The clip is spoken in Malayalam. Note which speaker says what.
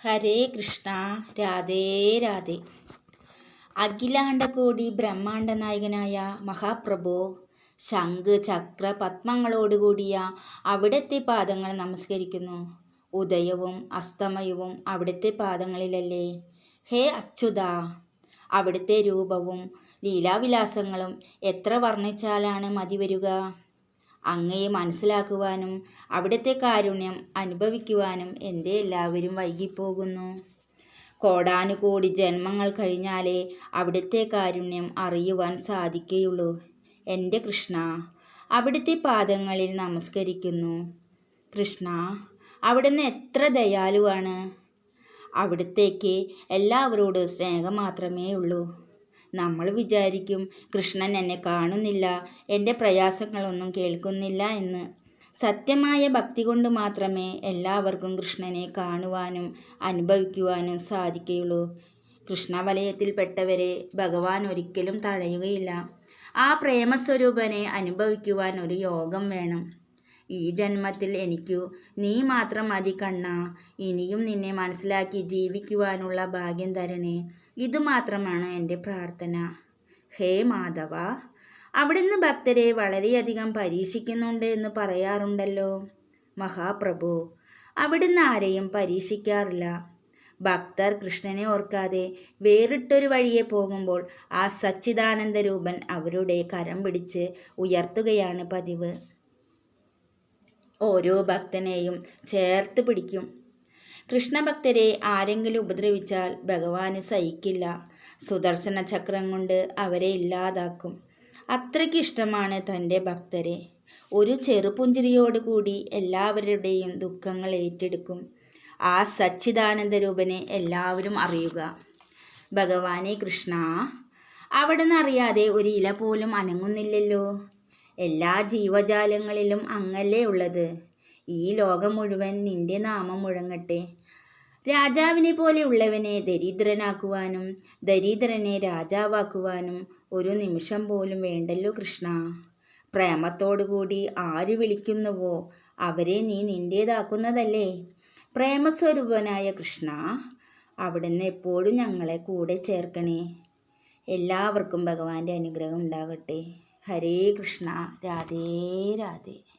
Speaker 1: ഹരേ കൃഷ്ണ രാധേ രാധേ. അഖിലാണ്ടകോടി ബ്രഹ്മാണ്ട നായകനായ മഹാപ്രഭു ശംഖ് ചക്ര പത്മങ്ങളോടുകൂടിയ അവിടുത്തെ പാദങ്ങൾ നമസ്കരിക്കുന്നു. ഉദയവും അസ്തമയവും അവിടുത്തെ പാദങ്ങളിലല്ലേ? ഹേ അച്യുത അവിടുത്തെ രൂപവും ലീലാവിലാസങ്ങളും എത്ര വർണിച്ചാലാണ് മതി വരിക അങ്ങയെ മനസ്സിലാക്കുവാനും അവിടുത്തെ കാരുണ്യം അനുഭവിക്കുവാനും എന്റെ എല്ലാവരും വൈകിപ്പോകുന്നു. കോടാനുകോടി ജന്മങ്ങൾ കഴിഞ്ഞാലേ അവിടുത്തെ കാരുണ്യം അറിയുവാൻ സാധിക്കുകയുള്ളൂ എന്റെ കൃഷ്ണ അവിടുത്തെ പാദങ്ങളിൽ നമസ്കരിക്കുന്നു. കൃഷ്ണ അവിടുന്ന് എത്ര ദയാലുവാണ്. അവിടുത്തേക്ക് എല്ലാവരോടും സ്നേഹം മാത്രമേ ഉള്ളൂ നമ്മൾ വിചാരിക്കും കൃഷ്ണൻ എന്നെ കാണുന്നില്ല എന്റെ പ്രയാസങ്ങളൊന്നും കേൾക്കുന്നില്ല എന്ന്. സത്യമായ ഭക്തി കൊണ്ട് മാത്രമേ എല്ലാവർക്കും കൃഷ്ണനെ കാണുവാനും അനുഭവിക്കുവാനും സാധിക്കുകയുള്ളൂ. കൃഷ്ണവലയത്തിൽപ്പെട്ടവരെ ഭഗവാൻ ഒരിക്കലും തഴയുകയില്ല ആ പ്രേമസ്വരൂപനെ അനുഭവിക്കുവാൻ ഒരു യോഗം വേണം. ഈ ജന്മത്തിൽ എനിക്കു നീ മാത്രം മതി കണ്ണ. ഇനിയും നിന്നെ മനസ്സിലാക്കി ജീവിക്കുവാനുള്ള ഭാഗ്യം തരണേ. ഇതുമാത്രമാണ് എന്റെ പ്രാർത്ഥന. ഹേ മാധവ അവിടുന്ന് ഭക്തരെ വളരെയധികം പരീക്ഷിക്കുന്നുണ്ട് എന്ന് പറയാറുണ്ടല്ലോ. മഹാപ്രഭു അവിടുന്ന് ആരെയും പരീക്ഷിക്കാറില്ല. ഭക്തർ കൃഷ്ണനെ ഓർക്കാതെ വേറിട്ടൊരു വഴിയെ പോകുമ്പോൾ ആ സച്ചിദാനന്ദ രൂപൻ അവരുടെ കരം പിടിച്ച് ഉയർത്തുകയാണ് പതിവ്. ഓരോ ഭക്തനെയും ചേർത്ത് പിടിക്കും. കൃഷ്ണഭക്തരെ ആരെങ്കിലും ഉപദ്രവിച്ചാൽ ഭഗവാന് സഹിക്കില്ല. സുദർശന ചക്രം കൊണ്ട് അവരെ ഇല്ലാതാക്കും. അത്രയ്ക്ക് ഇഷ്ടമാണ് തന്റെ ഭക്തരെ. ഒരു ചെറുപുഞ്ചിരിയോടുകൂടി എല്ലാവരുടെയും ദുഃഖങ്ങൾ ഏറ്റെടുക്കും. ആ സച്ചിദാനന്ദ രൂപനെ എല്ലാവരും അറിയുക. ഭഗവാനെ കൃഷ്ണ അവിടെ നിന്നറിയാതെ ഒരു ഇല പോലും അനങ്ങുന്നില്ലല്ലോ. എല്ലാ ജീവജാലങ്ങളിലും അങ്ങല്ലേ ഉള്ളത്. ഈ ലോകം മുഴുവൻ നിന്റെ നാമം മുഴങ്ങട്ടെ. രാജാവിനെ പോലെ ഉള്ളവനെ ദരിദ്രനാക്കുവാനും ദരിദ്രനെ രാജാവാക്കുവാനും ഒരു നിമിഷം പോലും വേണ്ടല്ലോ കൃഷ്ണ. പ്രേമത്തോടുകൂടി ആര് വിളിക്കുന്നുവോ അവരെ നീ നിന്റേതാക്കുന്നതല്ലേ പ്രേമസ്വരൂപനായ കൃഷ്ണ അവിടുന്ന് എപ്പോഴും ഞങ്ങളെ കൂടെ ചേർക്കണേ. എല്ലാവർക്കും ഭഗവാന്റെ അനുഗ്രഹം ഉണ്ടാകട്ടെ. ഹരേ കൃഷ്ണ. രാധേ രാധേ.